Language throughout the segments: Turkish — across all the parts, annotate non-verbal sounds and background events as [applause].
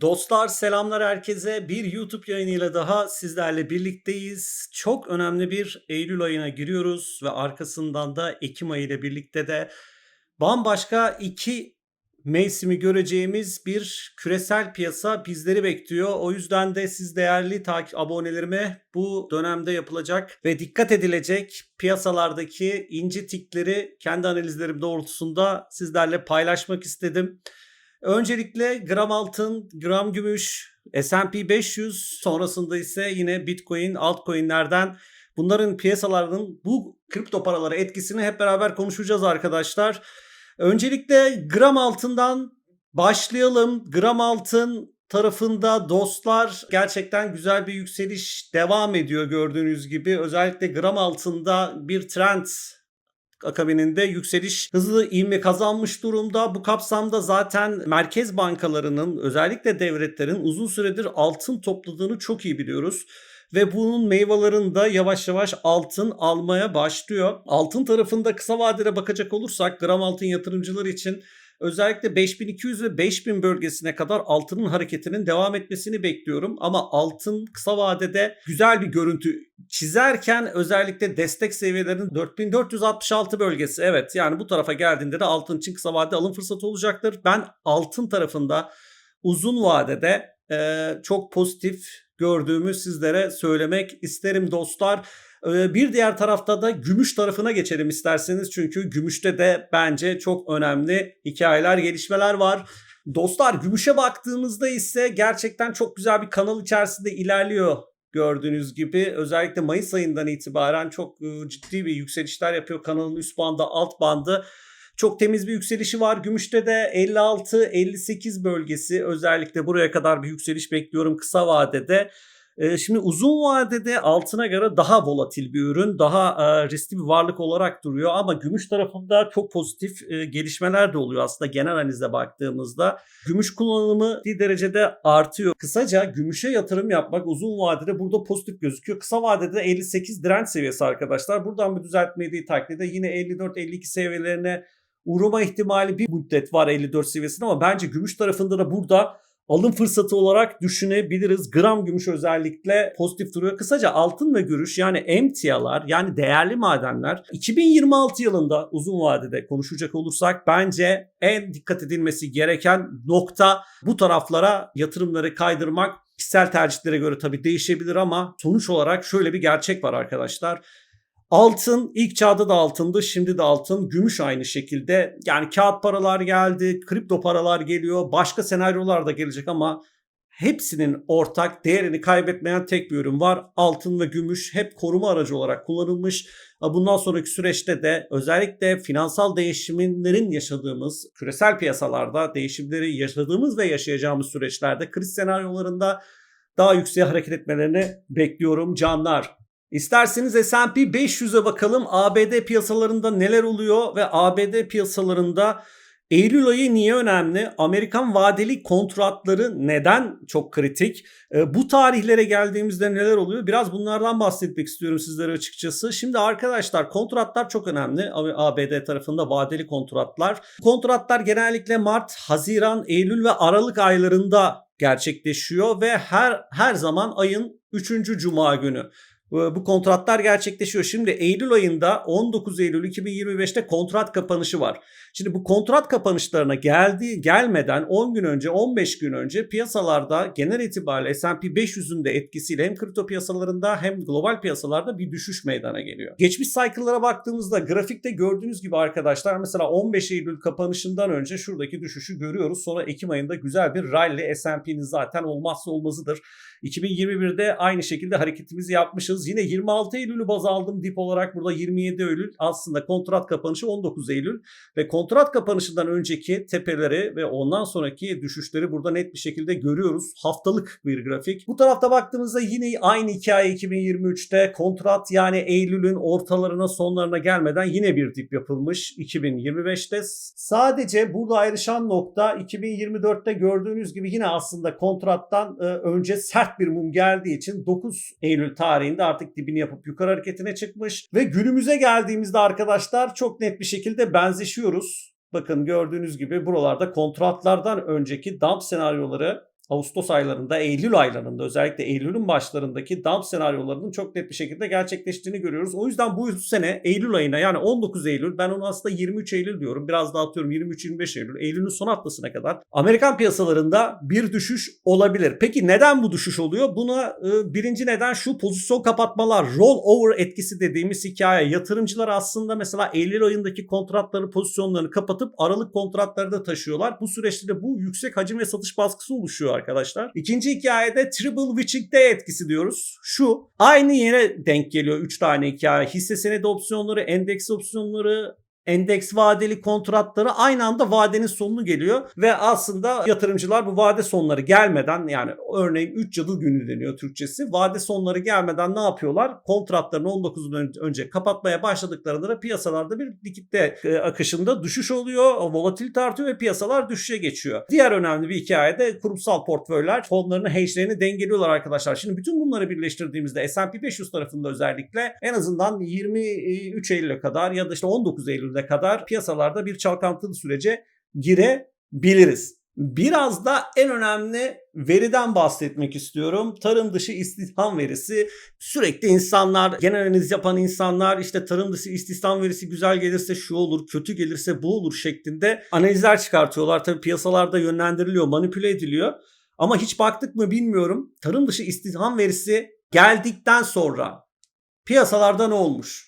Dostlar selamlar herkese. Bir YouTube yayınıyla daha sizlerle birlikteyiz. Çok önemli bir Eylül ayına giriyoruz ve arkasından da Ekim ayı ile birlikte de bambaşka iki mevsimi göreceğimiz bir küresel piyasa bizleri bekliyor. O yüzden de siz değerli takip abonelerime bu dönemde yapılacak ve dikkat edilecek piyasalardaki ince tikleri kendi analizlerim doğrultusunda sizlerle paylaşmak istedim. Öncelikle gram altın, gram gümüş, S&P 500 sonrasında ise yine Bitcoin, altcoin'lerden bunların piyasalarının bu kripto paralara etkisini hep beraber konuşacağız arkadaşlar. Öncelikle gram altından başlayalım. Gram altın tarafında dostlar gerçekten güzel bir yükseliş devam ediyor gördüğünüz gibi. Özellikle gram altında bir trend akabininde yükseliş hızlı ivme kazanmış durumda. Bu kapsamda zaten merkez bankalarının özellikle devletlerin uzun süredir altın topladığını çok iyi biliyoruz ve bunun meyvelerini de yavaş yavaş altın almaya başlıyor. Altın tarafında kısa vadede bakacak olursak gram altın yatırımcılar için özellikle 5200 ve 5000 bölgesine kadar altının hareketinin devam etmesini bekliyorum. Ama altın kısa vadede güzel bir görüntü çizerken özellikle destek seviyelerinin 4466 bölgesi. Evet yani bu tarafa geldiğinde de altın için kısa vadede alım fırsatı olacaktır. Ben altın tarafında uzun vadede e, çok pozitif gördüğümü sizlere söylemek isterim dostlar. Bir diğer tarafta da gümüş tarafına geçelim isterseniz. Çünkü gümüşte de bence çok önemli hikayeler, gelişmeler var. Dostlar gümüşe baktığımızda ise gerçekten çok güzel bir kanal içerisinde ilerliyor gördüğünüz gibi. Özellikle Mayıs ayından itibaren çok ciddi bir yükselişler yapıyor. Kanalın üst bandı, alt bandı. Çok temiz bir yükselişi var. Gümüşte de 56-58 bölgesi özellikle buraya kadar bir yükseliş bekliyorum kısa vadede. Şimdi uzun vadede altına göre daha volatil bir ürün, daha riskli bir varlık olarak duruyor ama gümüş tarafında çok pozitif gelişmeler de oluyor aslında genel analize baktığımızda. Gümüş kullanımı bir derecede artıyor. Kısaca gümüşe yatırım yapmak uzun vadede burada pozitif gözüküyor. Kısa vadede 58 direnç seviyesi arkadaşlar. Buradan bir düzeltmeyi taklide yine 54-52 seviyelerine uğrama ihtimali bir müddet var 54 seviyesinde ama bence gümüş tarafında da burada alım fırsatı olarak düşünebiliriz. Gram gümüş özellikle pozitif duruyor. Kısaca altın ve gümüş yani emtialar yani değerli madenler 2026 yılında uzun vadede konuşacak olursak bence en dikkat edilmesi gereken nokta bu taraflara yatırımları kaydırmak. Kişisel tercihlere göre tabii değişebilir ama sonuç olarak şöyle bir gerçek var arkadaşlar. Altın ilk çağda da altındı şimdi de altın. Gümüş aynı şekilde. Yani kağıt paralar geldi, kripto paralar geliyor. Başka senaryolar da gelecek ama hepsinin ortak değerini kaybetmeyen tek bir ürün var. Altın ve gümüş hep koruma aracı olarak kullanılmış. Bundan sonraki süreçte de özellikle finansal değişimlerin yaşadığımız küresel piyasalarda değişimleri yaşadığımız ve yaşayacağımız süreçlerde kriz senaryolarında daha yükseğe hareket etmelerini bekliyorum canlar. İsterseniz S&P 500'e bakalım ABD piyasalarında neler oluyor ve ABD piyasalarında Eylül ayı niye önemli? Amerikan vadeli kontratları neden çok kritik? E, bu tarihlere geldiğimizde neler oluyor? Biraz bunlardan bahsetmek istiyorum sizlere açıkçası. Şimdi arkadaşlar kontratlar çok önemli. ABD tarafında vadeli kontratlar. Kontratlar genellikle Mart, Haziran, Eylül ve Aralık aylarında gerçekleşiyor ve her her zaman ayın 3. cuma günü bu kontratlar gerçekleşiyor. Şimdi Eylül ayında 19 Eylül 2025'te kontrat kapanışı var. Şimdi bu kontrat kapanışlarına geldi gelmeden 10 gün önce 15 gün önce piyasalarda genel itibariyle S&P 500'ün de etkisiyle hem kripto piyasalarında hem global piyasalarda bir düşüş meydana geliyor. Geçmiş cycle'lara baktığımızda grafikte gördüğünüz gibi arkadaşlar mesela 15 Eylül kapanışından önce şuradaki düşüşü görüyoruz. Sonra Ekim ayında güzel bir rally S&P'nin zaten olmazsa olmazıdır. 2021'de aynı şekilde hareketimizi yapmışız. Yine 26 Eylül'ü baz aldım dip olarak burada 27 Eylül aslında kontrat kapanışı 19 Eylül ve kontrat kapanışından önceki tepeleri ve ondan sonraki düşüşleri burada net bir şekilde görüyoruz. Haftalık bir grafik. Bu tarafta baktığımızda yine aynı hikaye 2023'te kontrat yani Eylül'ün ortalarına sonlarına gelmeden yine bir dip yapılmış 2025'te. Sadece burada ayrışan nokta 2024'te gördüğünüz gibi yine aslında kontrattan önce sert sert bir mum geldiği için 9 Eylül tarihinde artık dibini yapıp yukarı hareketine çıkmış. Ve günümüze geldiğimizde arkadaşlar çok net bir şekilde benzeşiyoruz. Bakın gördüğünüz gibi buralarda kontratlardan önceki dump senaryoları Ağustos aylarında, Eylül aylarında özellikle Eylül'ün başlarındaki dump senaryolarının çok net bir şekilde gerçekleştiğini görüyoruz. O yüzden bu sene Eylül ayına yani 19 Eylül ben onu aslında 23 Eylül diyorum. Biraz daha atıyorum 23-25 Eylül. Eylül'ün son haftasına kadar Amerikan piyasalarında bir düşüş olabilir. Peki neden bu düşüş oluyor? Buna e, birinci neden şu pozisyon kapatmalar, roll over etkisi dediğimiz hikaye. Yatırımcılar aslında mesela Eylül ayındaki kontratları pozisyonlarını kapatıp Aralık kontratları da taşıyorlar. Bu süreçte de bu yüksek hacim ve satış baskısı oluşuyor arkadaşlar. İkinci hikayede triple witching day etkisi diyoruz. Şu aynı yere denk geliyor 3 tane hikaye. Hisse senedi opsiyonları, endeks opsiyonları, endeks vadeli kontratları aynı anda vadenin sonunu geliyor ve aslında yatırımcılar bu vade sonları gelmeden yani örneğin 3 cadı günü deniyor Türkçesi. Vade sonları gelmeden ne yapıyorlar? Kontratlarını 19'un önce kapatmaya başladıklarında da piyasalarda bir likitte e, akışında düşüş oluyor. Volatilite artıyor ve piyasalar düşüşe geçiyor. Diğer önemli bir hikaye de kurumsal portföyler fonlarını hedge'lerini dengeliyorlar arkadaşlar. Şimdi bütün bunları birleştirdiğimizde S&P 500 tarafında özellikle en azından 23 Eylül'e kadar ya da işte 19 Eylül'de kadar piyasalarda bir çalkantılı sürece girebiliriz. Biraz da en önemli veriden bahsetmek istiyorum. Tarım dışı istihdam verisi. Sürekli insanlar, genel analiz yapan insanlar işte tarım dışı istihdam verisi güzel gelirse şu olur, kötü gelirse bu olur şeklinde analizler çıkartıyorlar. Tabii piyasalarda yönlendiriliyor, manipüle ediliyor. Ama hiç baktık mı bilmiyorum. Tarım dışı istihdam verisi geldikten sonra piyasalarda ne olmuş?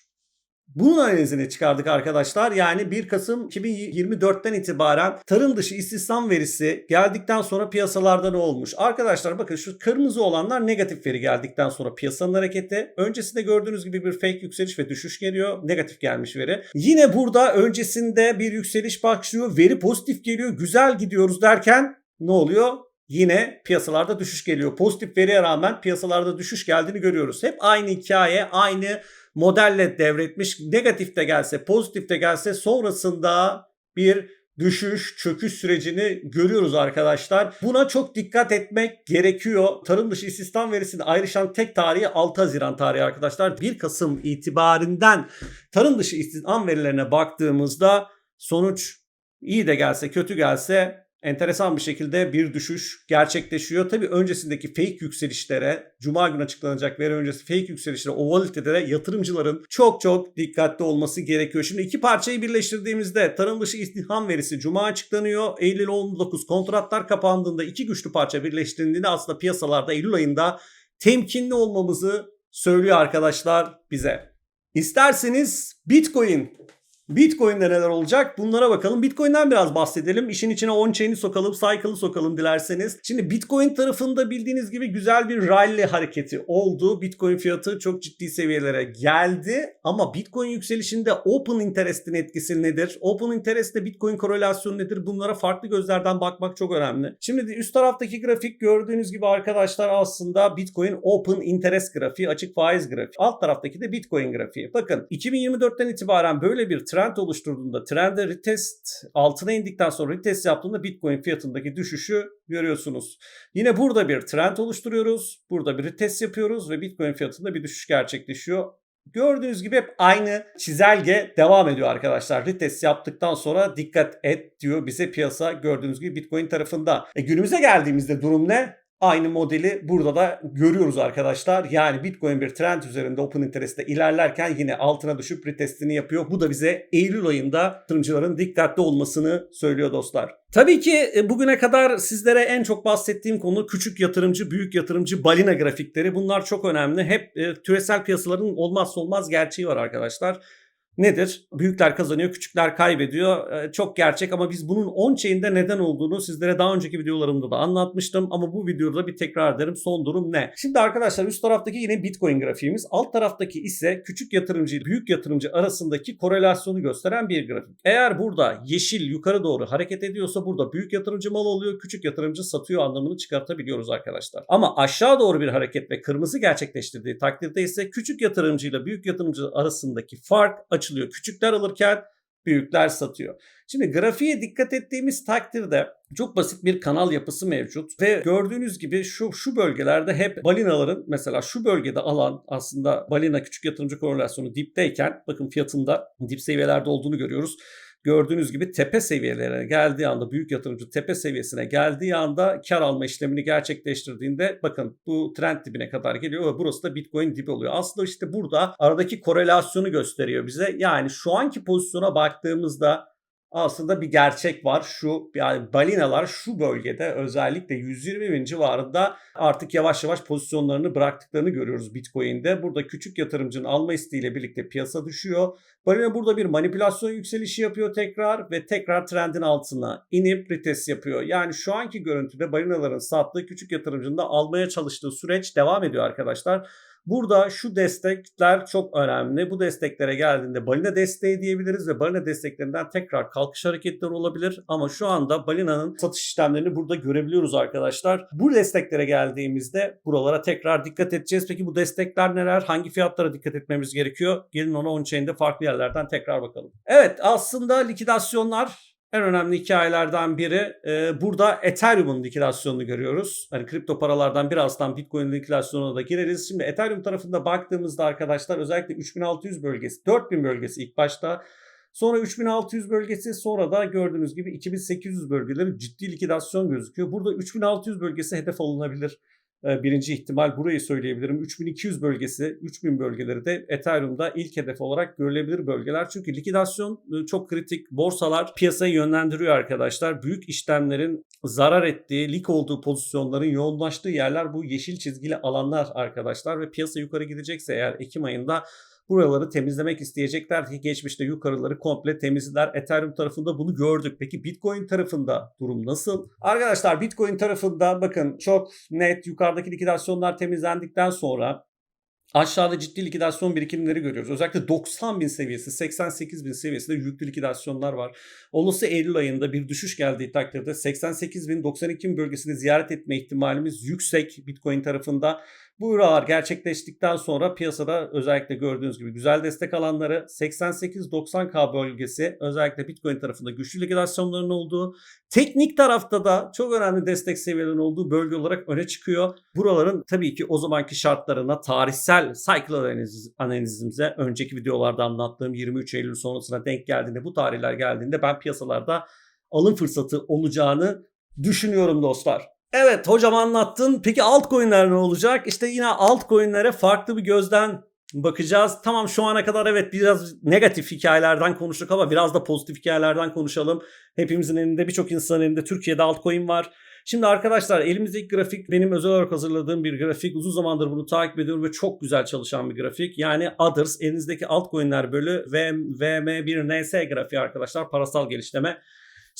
Bunun analizini çıkardık arkadaşlar. Yani 1 Kasım 2024'ten itibaren tarım dışı istihdam verisi geldikten sonra piyasalarda ne olmuş? Arkadaşlar bakın şu kırmızı olanlar negatif veri geldikten sonra piyasanın hareketi. Öncesinde gördüğünüz gibi bir fake yükseliş ve düşüş geliyor. Negatif gelmiş veri. Yine burada öncesinde bir yükseliş başlıyor. Veri pozitif geliyor. Güzel gidiyoruz derken ne oluyor? yine piyasalarda düşüş geliyor. Pozitif veriye rağmen piyasalarda düşüş geldiğini görüyoruz. Hep aynı hikaye, aynı modelle devretmiş. Negatif de gelse, pozitif de gelse sonrasında bir düşüş, çöküş sürecini görüyoruz arkadaşlar. Buna çok dikkat etmek gerekiyor. Tarım dışı istihdam verisinde ayrışan tek tarihi 6 Haziran tarihi arkadaşlar. 1 Kasım itibarinden tarım dışı istihdam verilerine baktığımızda sonuç iyi de gelse, kötü gelse enteresan bir şekilde bir düşüş gerçekleşiyor. Tabii öncesindeki fake yükselişlere, cuma günü açıklanacak veri öncesi fake yükselişlere, o volatilitede yatırımcıların çok çok dikkatli olması gerekiyor. Şimdi iki parçayı birleştirdiğimizde tarım dışı istihdam verisi cuma açıklanıyor. Eylül 19 kontratlar kapandığında iki güçlü parça birleştirildiğinde aslında piyasalarda Eylül ayında temkinli olmamızı söylüyor arkadaşlar bize. İsterseniz Bitcoin Bitcoin'de neler olacak? Bunlara bakalım. Bitcoin'den biraz bahsedelim. İşin içine on-chain'i sokalım, cycle'ı sokalım dilerseniz. Şimdi Bitcoin tarafında bildiğiniz gibi güzel bir rally hareketi oldu. Bitcoin fiyatı çok ciddi seviyelere geldi. Ama Bitcoin yükselişinde open interest'in etkisi nedir? Open interest'te Bitcoin korelasyonu nedir? Bunlara farklı gözlerden bakmak çok önemli. Şimdi üst taraftaki grafik gördüğünüz gibi arkadaşlar aslında Bitcoin open interest grafiği, açık faiz grafiği. Alt taraftaki de Bitcoin grafiği. Bakın 2024'ten itibaren böyle bir trend trend oluşturduğunda trende retest altına indikten sonra retest yaptığında Bitcoin fiyatındaki düşüşü görüyorsunuz. Yine burada bir trend oluşturuyoruz. Burada bir retest yapıyoruz ve Bitcoin fiyatında bir düşüş gerçekleşiyor. Gördüğünüz gibi hep aynı çizelge devam ediyor arkadaşlar. Retest yaptıktan sonra dikkat et diyor bize piyasa gördüğünüz gibi Bitcoin tarafında. E günümüze geldiğimizde durum ne? Aynı modeli burada da görüyoruz arkadaşlar. Yani Bitcoin bir trend üzerinde open interest'te ilerlerken yine altına düşüp retestini yapıyor. Bu da bize Eylül ayında yatırımcıların dikkatli olmasını söylüyor dostlar. Tabii ki e, bugüne kadar sizlere en çok bahsettiğim konu küçük yatırımcı, büyük yatırımcı balina grafikleri. Bunlar çok önemli. Hep e, küresel piyasaların olmazsa olmaz gerçeği var arkadaşlar nedir? Büyükler kazanıyor, küçükler kaybediyor. Ee, çok gerçek ama biz bunun on-chain'de neden olduğunu sizlere daha önceki videolarımda da anlatmıştım. Ama bu videoda bir tekrar ederim. Son durum ne? Şimdi arkadaşlar üst taraftaki yine Bitcoin grafiğimiz. Alt taraftaki ise küçük yatırımcı büyük yatırımcı arasındaki korelasyonu gösteren bir grafik. Eğer burada yeşil yukarı doğru hareket ediyorsa burada büyük yatırımcı mal oluyor, küçük yatırımcı satıyor anlamını çıkartabiliyoruz arkadaşlar. Ama aşağı doğru bir hareket ve kırmızı gerçekleştirdiği takdirde ise küçük yatırımcı ile büyük yatırımcı arasındaki fark açılıyor. Küçükler alırken büyükler satıyor. Şimdi grafiğe dikkat ettiğimiz takdirde çok basit bir kanal yapısı mevcut ve gördüğünüz gibi şu şu bölgelerde hep balinaların mesela şu bölgede alan aslında balina küçük yatırımcı korelasyonu dipteyken bakın fiyatında dip seviyelerde olduğunu görüyoruz. Gördüğünüz gibi tepe seviyelerine geldiği anda büyük yatırımcı tepe seviyesine geldiği anda kar alma işlemini gerçekleştirdiğinde bakın bu trend dibine kadar geliyor ve burası da Bitcoin dibi oluyor. Aslında işte burada aradaki korelasyonu gösteriyor bize. Yani şu anki pozisyona baktığımızda aslında bir gerçek var. Şu yani balinalar şu bölgede özellikle 120 bin civarında artık yavaş yavaş pozisyonlarını bıraktıklarını görüyoruz Bitcoin'de. Burada küçük yatırımcının alma isteğiyle birlikte piyasa düşüyor. Balina burada bir manipülasyon yükselişi yapıyor tekrar ve tekrar trendin altına inip retest yapıyor. Yani şu anki görüntüde balinaların sattığı küçük yatırımcının da almaya çalıştığı süreç devam ediyor arkadaşlar. Burada şu destekler çok önemli. Bu desteklere geldiğinde balina desteği diyebiliriz ve balina desteklerinden tekrar kalkış hareketleri olabilir. Ama şu anda balinanın satış işlemlerini burada görebiliyoruz arkadaşlar. Bu desteklere geldiğimizde buralara tekrar dikkat edeceğiz. Peki bu destekler neler? Hangi fiyatlara dikkat etmemiz gerekiyor? Gelin ona on-chain'de farklı yerlerden tekrar bakalım. Evet aslında likidasyonlar en önemli hikayelerden biri e, burada Ethereum'un likidasyonunu görüyoruz. Hani kripto paralardan birazdan Bitcoin likidasyonuna da gireriz. Şimdi Ethereum tarafında baktığımızda arkadaşlar özellikle 3600 bölgesi, 4000 bölgesi ilk başta Sonra 3600 bölgesi sonra da gördüğünüz gibi 2800 bölgeleri ciddi likidasyon gözüküyor. Burada 3600 bölgesi hedef alınabilir. Ee, birinci ihtimal burayı söyleyebilirim. 3200 bölgesi, 3000 bölgeleri de Ethereum'da ilk hedef olarak görülebilir bölgeler. Çünkü likidasyon e, çok kritik. Borsalar piyasayı yönlendiriyor arkadaşlar. Büyük işlemlerin zarar ettiği, lik olduğu pozisyonların yoğunlaştığı yerler bu yeşil çizgili alanlar arkadaşlar. Ve piyasa yukarı gidecekse eğer Ekim ayında buraları temizlemek isteyecekler ki geçmişte yukarıları komple temizler. Ethereum tarafında bunu gördük. Peki Bitcoin tarafında durum nasıl? Arkadaşlar Bitcoin tarafında bakın çok net yukarıdaki likidasyonlar temizlendikten sonra Aşağıda ciddi likidasyon birikimleri görüyoruz. Özellikle 90 bin seviyesi, 88 bin seviyesinde yüklü likidasyonlar var. Olası Eylül ayında bir düşüş geldiği takdirde 88 bin, 92 bin bölgesini ziyaret etme ihtimalimiz yüksek Bitcoin tarafında. Bu ürağlar gerçekleştikten sonra piyasada özellikle gördüğünüz gibi güzel destek alanları 88-90K bölgesi özellikle Bitcoin tarafında güçlü likidasyonların olduğu teknik tarafta da çok önemli destek seviyelerinin olduğu bölge olarak öne çıkıyor. Buraların tabii ki o zamanki şartlarına tarihsel cycle analiz, analizimize önceki videolarda anlattığım 23 Eylül sonrasına denk geldiğinde bu tarihler geldiğinde ben piyasalarda alım fırsatı olacağını düşünüyorum dostlar. Evet hocam anlattın. Peki altcoin'ler ne olacak? İşte yine altcoin'lere farklı bir gözden bakacağız. Tamam şu ana kadar evet biraz negatif hikayelerden konuştuk ama biraz da pozitif hikayelerden konuşalım. Hepimizin elinde birçok insanın elinde Türkiye'de altcoin var. Şimdi arkadaşlar elimizdeki grafik benim özel olarak hazırladığım bir grafik. Uzun zamandır bunu takip ediyorum ve çok güzel çalışan bir grafik. Yani Others elinizdeki altcoin'ler bölü VM1NS grafiği arkadaşlar parasal gelişleme.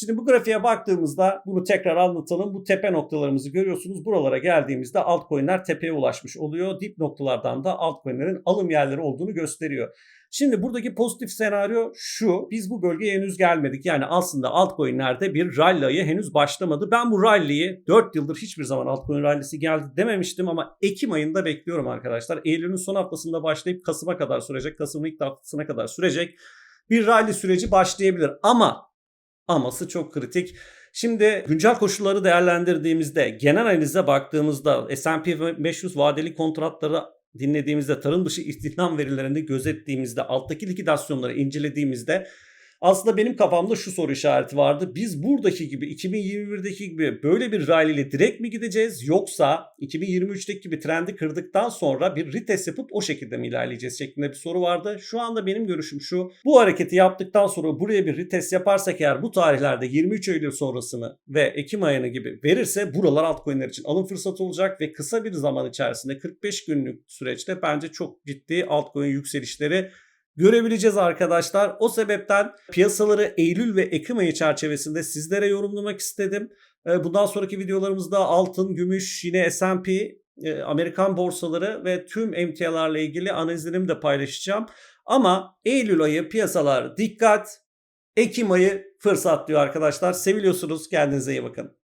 Şimdi bu grafiğe baktığımızda bunu tekrar anlatalım. Bu tepe noktalarımızı görüyorsunuz. Buralara geldiğimizde altcoin'ler tepeye ulaşmış oluyor. Dip noktalardan da altcoin'lerin alım yerleri olduğunu gösteriyor. Şimdi buradaki pozitif senaryo şu. Biz bu bölgeye henüz gelmedik. Yani aslında altcoin'lerde bir rally'ye henüz başlamadı. Ben bu rally'yi 4 yıldır hiçbir zaman altcoin rally'si geldi dememiştim ama Ekim ayında bekliyorum arkadaşlar. Eylül'ün son haftasında başlayıp Kasım'a kadar sürecek. Kasım'ın ilk haftasına kadar sürecek bir rally süreci başlayabilir. Ama aması çok kritik. Şimdi güncel koşulları değerlendirdiğimizde genel analize baktığımızda S&P 500 vadeli kontratları dinlediğimizde tarım dışı [laughs] istihdam verilerini gözettiğimizde alttaki likidasyonları incelediğimizde aslında benim kafamda şu soru işareti vardı. Biz buradaki gibi 2021'deki gibi böyle bir rally ile direkt mi gideceğiz yoksa 2023'teki gibi trendi kırdıktan sonra bir retest yapıp o şekilde mi ilerleyeceğiz şeklinde bir soru vardı. Şu anda benim görüşüm şu. Bu hareketi yaptıktan sonra buraya bir retest yaparsak eğer bu tarihlerde 23 Eylül sonrasını ve Ekim ayını gibi verirse buralar altcoin'ler için alım fırsatı olacak ve kısa bir zaman içerisinde 45 günlük süreçte bence çok ciddi altcoin yükselişleri görebileceğiz arkadaşlar. O sebepten piyasaları Eylül ve Ekim ayı çerçevesinde sizlere yorumlamak istedim. Ee, bundan sonraki videolarımızda altın, gümüş, yine S&P, e, Amerikan borsaları ve tüm emtialarla ilgili analizlerimi de paylaşacağım. Ama Eylül ayı piyasalar dikkat, Ekim ayı fırsat diyor arkadaşlar. Seviliyorsunuz. Kendinize iyi bakın.